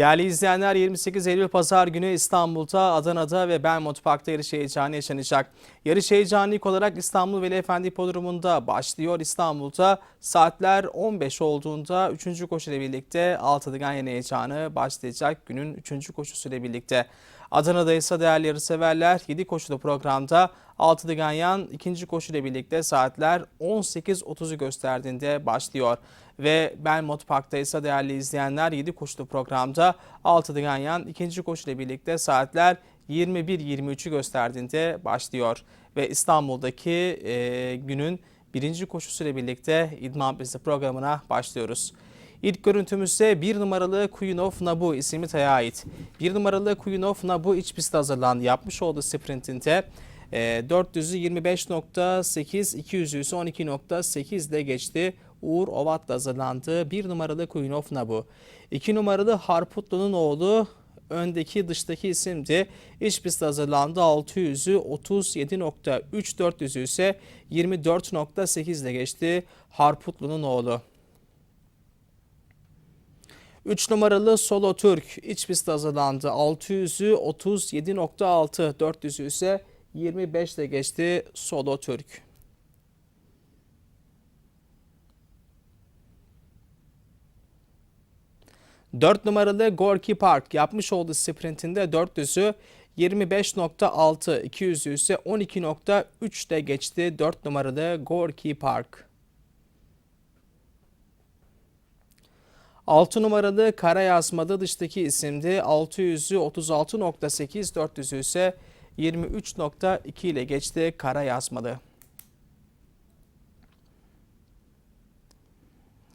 Değerli izleyenler 28 Eylül Pazar günü İstanbul'da, Adana'da ve Belmont Park'ta yarış heyecanı yaşanacak. Yarış heyecanı ilk olarak İstanbul Veli Efendi Hipodromu'nda başlıyor. İstanbul'da saatler 15 olduğunda 3. koşu ile birlikte Altıdıgan yeni heyecanı başlayacak günün 3. koşusu ile birlikte. Adana'da ise değerli yarışseverler 7 koşulu programda Altıdı Ganyan ikinci koşu ile birlikte saatler 18.30'u gösterdiğinde başlıyor. Ve Belmont Park'ta ise değerli izleyenler 7 koşulu programda Altıdı Ganyan ikinci koşu ile birlikte saatler 21.23'ü gösterdiğinde başlıyor. Ve İstanbul'daki e, günün birinci koşusu ile birlikte İdman Pisti programına başlıyoruz. İlk görüntümüzse bir numaralı Queen of Nabu isimli taya ait. Bir numaralı Queen of Nabu iç pistte hazırlandı. Yapmış olduğu sprintinde e, 400'ü 25.8, 200'ü ise 12.8 ile geçti. Uğur Ovat'la hazırlandı. Bir numaralı Queen of Nabu. İki numaralı Harputlu'nun oğlu öndeki dıştaki isimdi. İç pistte hazırlandı. 600'ü 37.3, 400'ü ise 24.8 ile geçti. Harputlu'nun oğlu. 3 numaralı Solo Türk iç pistte hazırlandı. 600'ü 37.6, 400'ü ise 25 ile geçti Solo Türk. Dört numaralı Gorky Park yapmış olduğu sprintinde 400'ü 25.6, 200'ü ise 12.3 ile geçti 4 numaralı Gorky Park. 6 numaralı kara yazmada dıştaki isimdi. 600'ü 36.8, 400'ü ise 23.2 ile geçti kara yazmalı.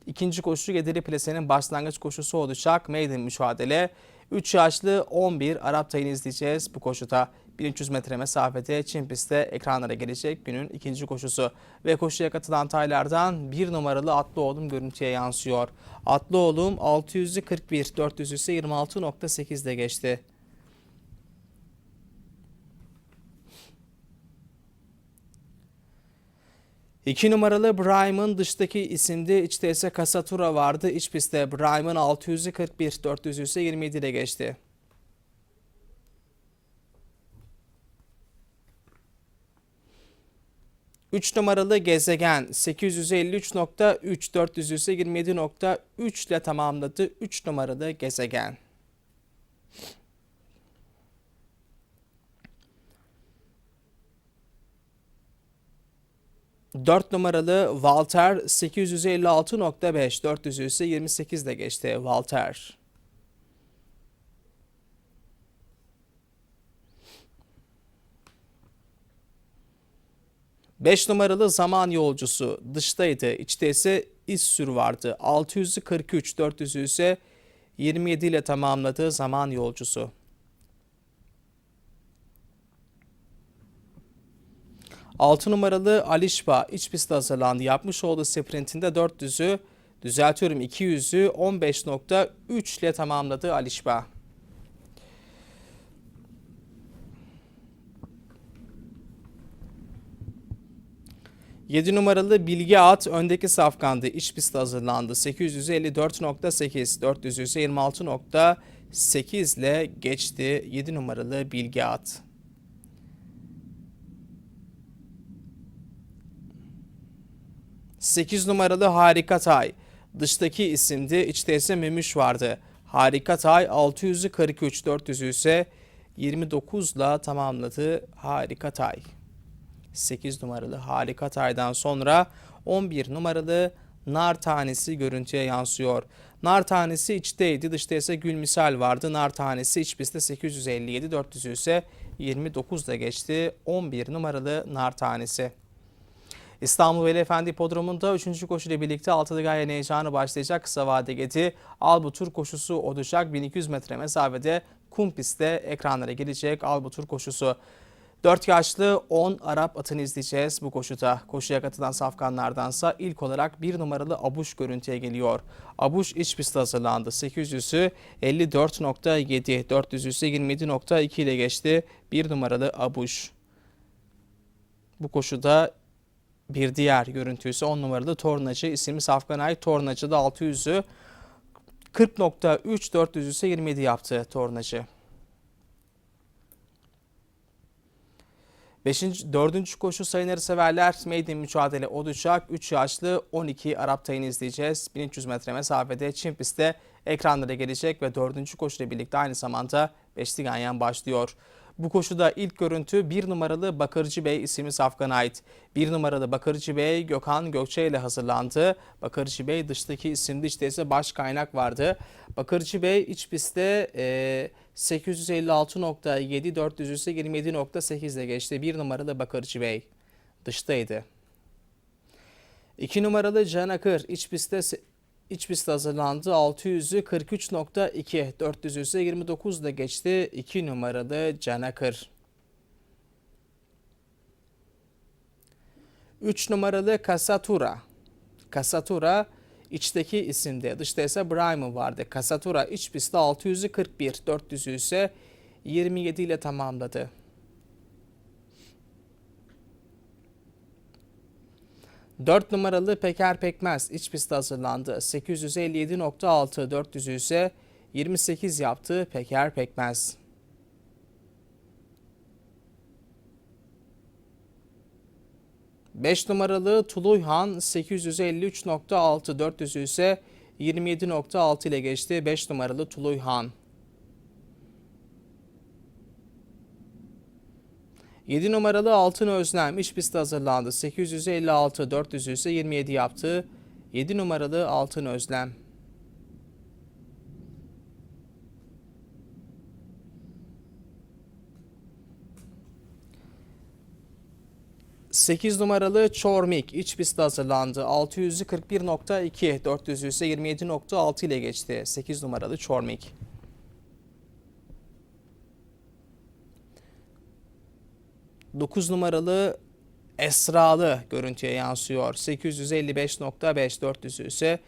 İkinci koşu Gediri Plase'nin başlangıç koşusu olacak. Maiden mücadele. 3 yaşlı 11 Arap tayını izleyeceğiz bu koşuda. 1300 metre mesafede Çin pistte ekranlara gelecek günün ikinci koşusu. Ve koşuya katılan taylardan bir numaralı Atlı Oğlum görüntüye yansıyor. Atlı Oğlum 600'ü 41, 400 ise 26.8'de geçti. İki numaralı Brahim'ın dıştaki isimdi. İçte ise Kasatura vardı. İç pistte Brahim'ın 600'ü 41, 400 ise 27 ile geçti. Üç numaralı gezegen 853.3, 400 ise 27.3 ile tamamladı. 3 numaralı gezegen. 4 numaralı Walter 856.5, 400 ise 28 ile geçti Walter. Beş numaralı zaman yolcusu dıştaydı. İçte ise İssür vardı. 643, 400 ise 27 ile tamamladı zaman yolcusu. 6 numaralı Alişba iç pistte hazırlandı. Yapmış olduğu sprintinde 400'ü düzeltiyorum 200'ü 15.3 ile tamamladı Alişba. Yedi numaralı Bilgi At öndeki safkandı. İç pistte hazırlandı. 854.8, 400 ise 26.8 ile geçti. 7 numaralı Bilgi At. 8 numaralı Harika Tay. Dıştaki isimdi. İçte ise Memiş vardı. Harika Tay 600'ü 43, 400'ü ise 29 ile tamamladı Harika Tay. 8 numaralı Harika Tay'dan sonra 11 numaralı nar tanesi görüntüye yansıyor. Nar tanesi içteydi, dışta ise gül misal vardı. Nar tanesi iç pistte 857, 400 ise 29 ile geçti. 11 numaralı nar tanesi. İstanbul Veli Efendi Podromu'nda 3. koşu ile birlikte altılı gayen heyecanı başlayacak kısa vade geti Albutur koşusu olacak. 1200 metre mesafede kum pistte ekranlara gelecek Albutur koşusu. 4 yaşlı 10 Arap atını izleyeceğiz bu koşuda. Koşuya katılan safkanlardansa ilk olarak 1 numaralı Abuş görüntüye geliyor. Abuş iç pistte hazırlandı. 800'ü 54.7, 400'ü 27.2 ile geçti. 1 numaralı Abuş. Bu koşuda bir diğer görüntü ise 10 numaralı Tornacı isimli Safkan Ay Tornacı'da 600'ü 40.3 400 ise 27 yaptı Tornacı. 5. 4. koşu sayınları severler maiden mücadele olacak. 3 yaşlı 12 Arap tayını izleyeceğiz. 1300 metre mesafede Çin pistte ekranlara gelecek ve 4. koşuyla birlikte aynı zamanda Beşli Ganyan başlıyor. Bu koşuda ilk görüntü 1 numaralı Bakırcı Bey isimli safkana ait. 1 numaralı Bakırcı Bey Gökhan Gökçe ile hazırlandı. Bakırcı Bey dıştaki isimli işte ise baş kaynak vardı. Bakırcı Bey iç pistte e, 856.7 400 ise 27.8 ile geçti. 1 numaralı Bakırcı Bey dıştaydı. 2 numaralı Can Akır iç pistte İç pist hazırlandı. 600'ü 43.2, 400'ü ise 29 ile geçti. 2 numaralı Canakır. 3 numaralı Kasatura. Kasatura içteki isimde. Dışta ise Brahim vardı. Kasatura iç pistte 600'ü 41, 400'ü ise 27 ile tamamladı. 4 numaralı Peker Pekmez iç pistte hazırlandı. 857.6 400 ise 28 yaptı Peker Pekmez. Beş numaralı Tuluyhan 853.6 400 ise 27.6 ile geçti. 5 numaralı Tuluyhan. 7 numaralı Altın Özlem iç pistte hazırlandı. 856, 400 ise 27 yaptı. 7 numaralı Altın Özlem. Sekiz numaralı Çormik iç pistte hazırlandı. 641.2, 400 ise 27.6 ile geçti. 8 numaralı Çormik. 9 numaralı Esralı görüntüye yansıyor. 855.5 400 ise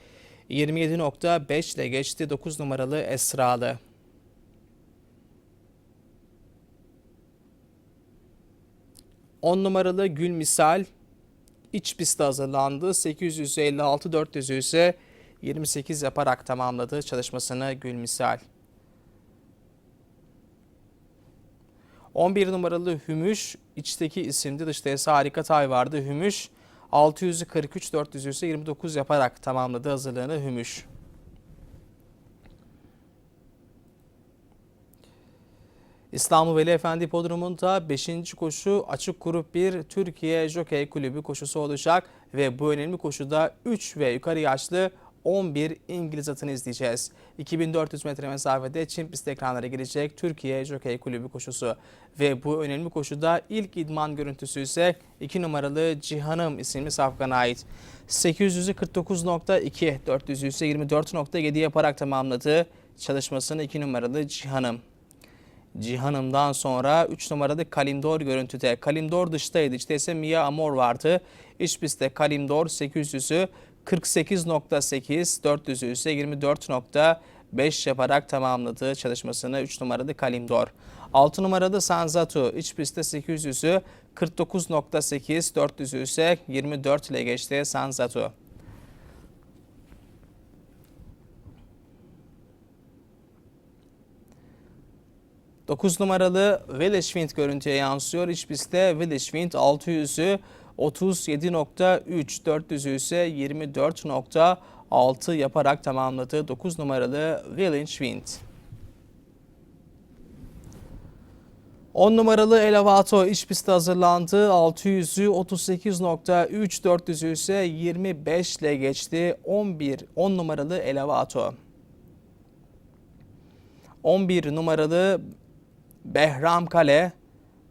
27.5 ile geçti 9 numaralı Esralı. On numaralı Gül Misal iç pistte hazırlandı. 856 400 ise 28 yaparak tamamladı çalışmasını Gül Misal. 11 numaralı Hümüş içteki isimdi. Dışta ise harika tay vardı. Hümüş 600'ü 43 400'ü ise 29 yaparak tamamladı hazırlığını Hümüş. İstanbul Veli Efendi Podrumu'nda 5. koşu açık grup 1 Türkiye Jockey Kulübü koşusu olacak ve bu önemli koşuda 3 ve yukarı yaşlı 11 İngiliz atını izleyeceğiz. 2400 metre mesafede Çin pist ekranlara girecek Türkiye Jockey Kulübü koşusu. Ve bu önemli koşuda ilk idman görüntüsü ise 2 numaralı Cihanım isimli safkana ait. 800'ü 49.2, 400'ü ise 24.7 yaparak tamamladı çalışmasını 2 numaralı Cihanım. Cihanım'dan sonra 3 numaralı Kalimdor görüntüde. Kalimdor dıştaydı. İşte ise Mia Amor vardı. İç pistte Kalimdor 800'ü 48.8, 400'ü ise 24.5 yaparak tamamladı çalışmasını 3 numaralı Kalimdor. 6 numaralı Sanzatu iç pistte 800'ü 49.8, 400'ü ise 24 ile geçti Sanzatu. Dokuz numaralı Village görüntüye yansıyor. İç pistte Village Wind 600'ü 37.3 400'ü ise 24.6 yaparak tamamladı 9 numaralı Village Wind. 10 numaralı Elevato iç pistte hazırlandı. 600'ü 38.3 400'ü ise 25 ile geçti. 11 10 numaralı Elevato. 11 numaralı Behram Kale.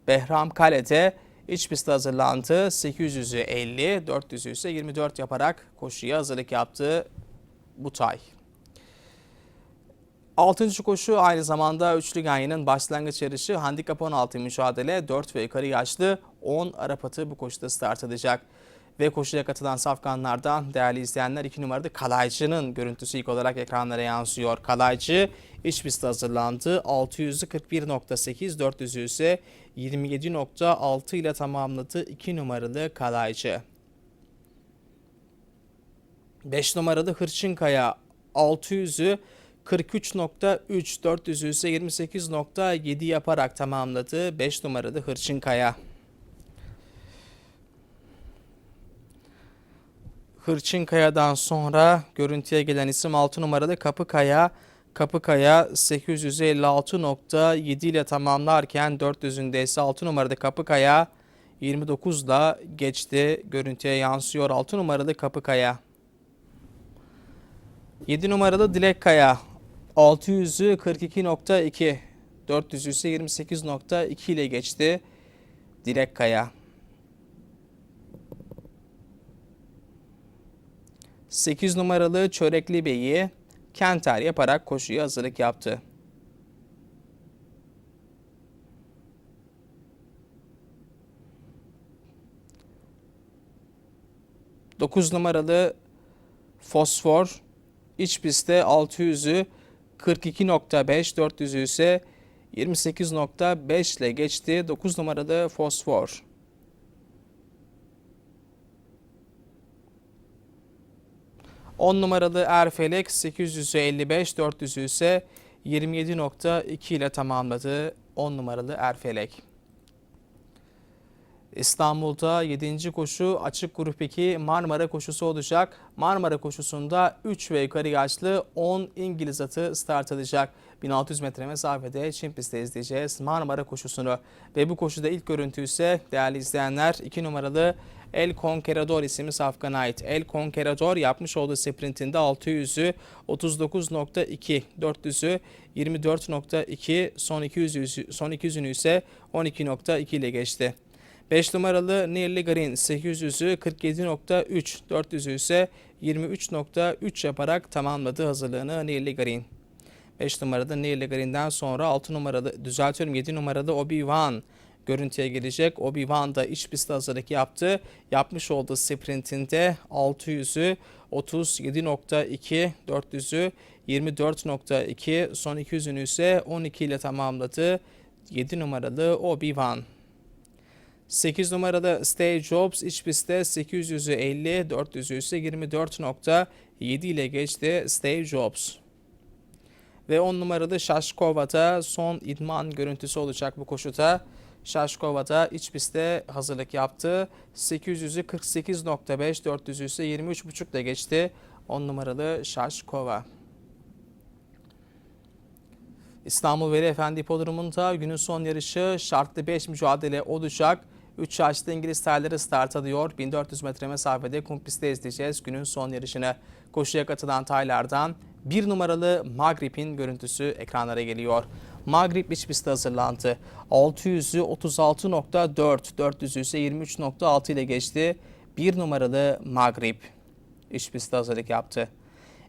Behram Kale'de İç pistte hazırlandı. 800'ü 50, 400'ü ise 24 yaparak koşuya hazırlık yaptı Butay. Altıncı koşu aynı zamanda Üçlü Ganyan'ın başlangıç yarışı handikap 16 mücadele 4 ve yukarı yaşlı 10 Arap atı bu koşuda start edecek. Ve koşuya katılan safkanlardan değerli izleyenler 2 numarada Kalaycı'nın görüntüsü ilk olarak ekranlara yansıyor. Kalaycı iç pistte hazırlandı. 600'ü 41.8, 400'ü ise 27.6 ile tamamladı 2 numaralı Kalaycı. 5 numaralı Hırçınkaya 600'ü 43.3, 400'ü ise 28.7 yaparak tamamladı 5 numaralı Hırçınkaya. Hırçınkaya'dan sonra görüntüye gelen isim 6 numaralı Kapıkaya. Kapıkaya 856.7 ile tamamlarken 400'ünde ise 6 numaralı Kapıkaya 29'da geçti. Görüntüye yansıyor 6 numaralı Kapıkaya. 7 numaralı Dilek Kaya 600'ü 42.2 400'ü ise 28.2 ile geçti. Dilek Kaya. 8 numaralı Çörekli Bey'i Kenter yaparak koşuya hazırlık yaptı. Dokuz numaralı Fosfor iç pistte 600'ü 42.5, 400'ü ise 28.5 ile geçti. 9 numaralı Fosfor. On numaralı Erfelek 800'ü 55, 400'ü ise 27.2 ile tamamladı. 10 numaralı Erfelek. İstanbul'da 7. koşu açık grup 2 Marmara koşusu olacak. Marmara koşusunda 3 ve yukarı yaşlı 10 İngiliz atı start alacak. 1600 metre mesafede Çin pistte izleyeceğiz Marmara koşusunu. Ve bu koşuda ilk görüntü ise değerli izleyenler 2 numaralı El Conquerador isimli safkana ait. El Conquerador yapmış olduğu sprintinde 600'ü 39.2, 400'ü 24.2, son 200'ü son 200'ünü ise 12.2 ile geçti. 5 numaralı Nearly Green 800'ü 47.3, 400'ü ise 23.3 yaparak tamamladı hazırlığını Nearly Green. 5 numarada Nearly Green'den sonra 6 numaralı düzeltiyorum 7 numaralı Obi-Wan görüntüye gelecek. Obi-Wan da iç pistte hazırlık yaptı. Yapmış olduğu sprintinde 600'ü 37.2, 400'ü 24.2, son 200'ünü ise 12 ile tamamladı. 7 numaralı Obi-Wan. 8 numarada Stay Jobs iç pistte 800'ü 50, 400'ü ise 24.7 ile geçti Stay Jobs. Ve 10 numarada Şaşkova'da son idman görüntüsü olacak bu koşuda. Şaşkova'da iç pistte hazırlık yaptı. 800'ü 48.5, 400'ü ise 23.5 ile geçti. 10 numaralı Şaşkova. İstanbul Veli Efendi Hipodromu'nda günün son yarışı şartlı 5 mücadele olacak. 3 yaşlı İngiliz terleri start alıyor. 1400 metre mesafede kum pistte izleyeceğiz günün son yarışını. Koşuya katılan taylardan bir numaralı Magrip'in görüntüsü ekranlara geliyor. Magrip iç pistte hazırlandı. 600'ü 36.4, 400'ü ise 23.6 ile geçti. Bir numaralı Magrip iç pistte hazırlık yaptı.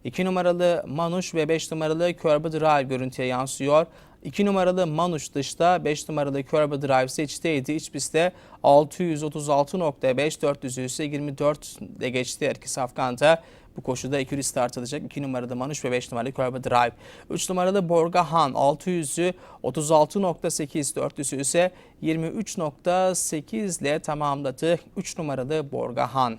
2 numaralı Manuş ve 5 numaralı Körbe Drive görüntüye yansıyor. 2 numaralı Manuş dışta, 5 numaralı Körbe Drive ise içteydi. İç pistte 636.5, 400 ise 24 ile geçti. Erkis Afgan'da bu koşuda ikili start alacak. 2 numarada Manuş ve 5 numaralı Körbe Drive. 3 numarada Borgahan 600'ü 36.8, 400'ü ise 23.8 ile tamamladı. 3 numaralı Borgahan.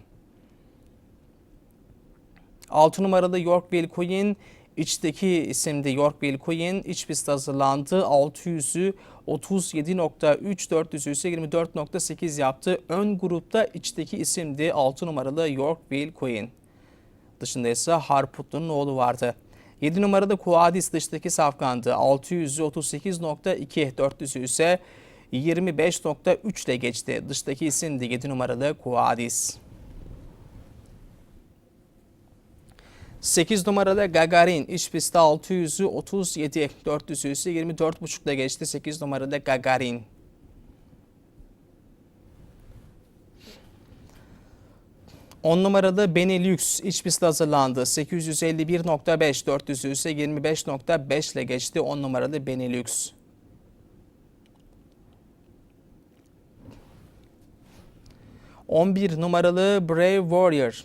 6 numaralı Yorkville Queen içteki isimde Yorkville Queen iç pistte hazırlandı. 600'ü 37.3 400'ü ise 24.8 yaptı. Ön grupta içteki isimdi 6 numaralı Yorkville Queen. Dışında ise Harputlu'nun oğlu vardı. 7 numarada Kuadis dıştaki safkandı. 600'ü 38.2 400'ü ise 25.3 ile geçti. Dıştaki isimdi 7 numaralı Kuadis. 8 numarada Gagarin iç pistte 600'ü 37, 400'ü ise 24.5 ile geçti. 8 numarada Gagarin. 10 numaralı Benelux iç pistte hazırlandı. 851.5 400'ü ise 25.5 ile geçti 10 numaralı Benelux. ...11 numaralı Brave Warrior.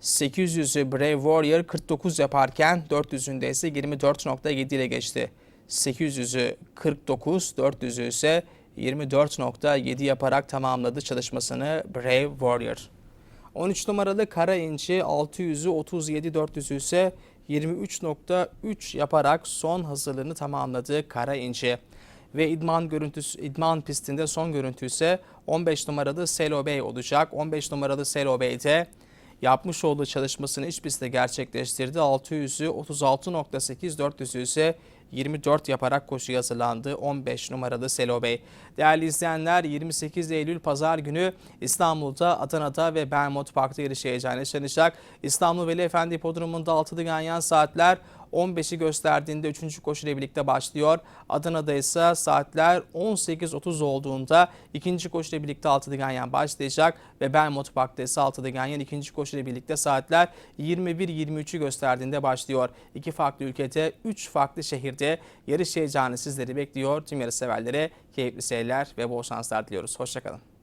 800'ü Brave Warrior 49 yaparken 400'ünde ise 24.7 ile geçti. 800'ü 49, 400'ü ise 24.7 yaparak tamamladı çalışmasını Brave Warrior. 13 numaralı Kara İnci 600'ü 37, 400'ü ise 23.3 yaparak son hazırlığını tamamladı Kara İnci. Ve idman görüntüsü idman pistinde son görüntü ise 15 numaralı Selo Bey olacak. 15 numaralı Selo Bey'de yapmış olduğu çalışmasını iç pistte gerçekleştirdi. 600'ü 36.8, 400'ü ise 24 yaparak koşuya hazırlandı 15 numaralı Selo Bey. Değerli izleyenler 28 Eylül Pazar günü İstanbul'da, Adana'da ve Belmont Park'ta yarış heyecanı yaşanacak. İstanbul Veli Efendi Hipodromu'nda altılı ganyan saatler 15'i gösterdiğinde 3. koşu ile birlikte başlıyor. Adana'da ise saatler 18.30 olduğunda ikinci koşu ile birlikte altılı ganyan başlayacak ve Belmont Park'ta ise altılı ganyan ikinci koşu ile birlikte saatler 21-23'ü gösterdiğinde başlıyor. İki farklı ülkede, üç farklı şehirde yarış heyecanı sizleri bekliyor. Tüm yarış severlere keyifli seyirler ve bol şanslar diliyoruz. Hoşçakalın.